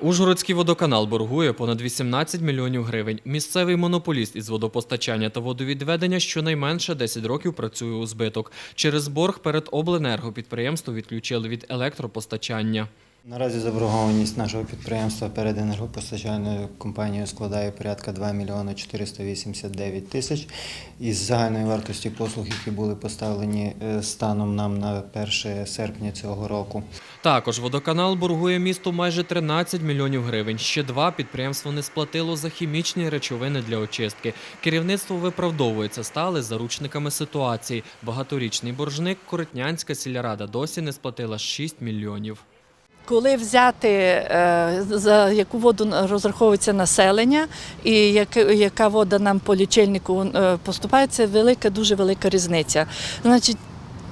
Ужгородський водоканал боргує понад 18 мільйонів гривень. Місцевий монополіст із водопостачання та водовідведення щонайменше 10 років працює у збиток. Через борг перед обленерго підприємство відключили від електропостачання. Наразі заборгованість нашого підприємства перед енергопостачальною компанією складає порядка 2 мільйони 489 тисяч. Із загальної вартості послуг, які були поставлені е, станом нам на 1 серпня цього року. Також водоканал боргує місту майже 13 мільйонів гривень. Ще два підприємство не сплатило за хімічні речовини для очистки. Керівництво виправдовується, стали заручниками ситуації. Багаторічний боржник Коротнянська сільрада досі не сплатила 6 мільйонів. Коли взяти е, за яку воду розраховується населення і яка вода нам по лічильнику е, поступає, це велика, дуже велика різниця. Значить,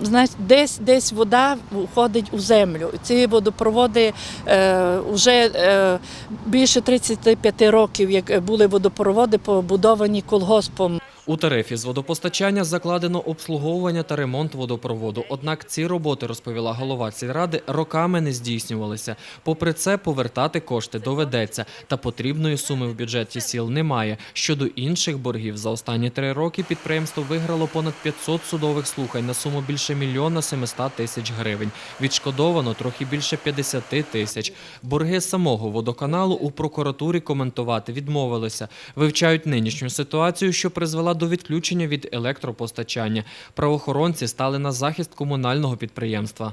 Значить, десь десь вода входить у землю. Ці водопроводи е, вже е, більше 35 років, як були водопроводи побудовані колгоспом. У тарифі з водопостачання закладено обслуговування та ремонт водопроводу. Однак ці роботи, розповіла голова сільради, роками не здійснювалися. Попри це, повертати кошти доведеться, та потрібної суми в бюджеті сіл немає. Щодо інших боргів, за останні три роки підприємство виграло понад 500 судових слухань на суму більше мільйона 700 тисяч гривень. Відшкодовано трохи більше 50 тисяч. Борги самого водоканалу у прокуратурі коментувати відмовилися. Вивчають нинішню ситуацію, що призвела до відключення від електропостачання. Правоохоронці стали на захист комунального підприємства.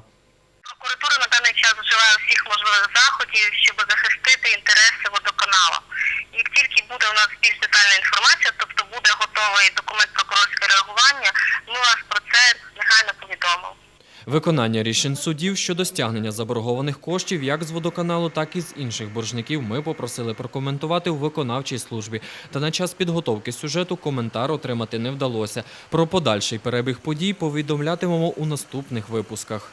Прокуратура на даний час вживає всіх можливих заходів, щоб захистити інтереси водоканалу. Як тільки буде у нас більш детальна інформація, тобто буде готовий документ прокурорського реагування, ми вас про це негайно повідомимо. Виконання рішень судів щодо стягнення заборгованих коштів як з водоканалу, так і з інших боржників ми попросили прокоментувати у виконавчій службі. Та на час підготовки сюжету коментар отримати не вдалося. Про подальший перебіг подій повідомлятимемо у наступних випусках.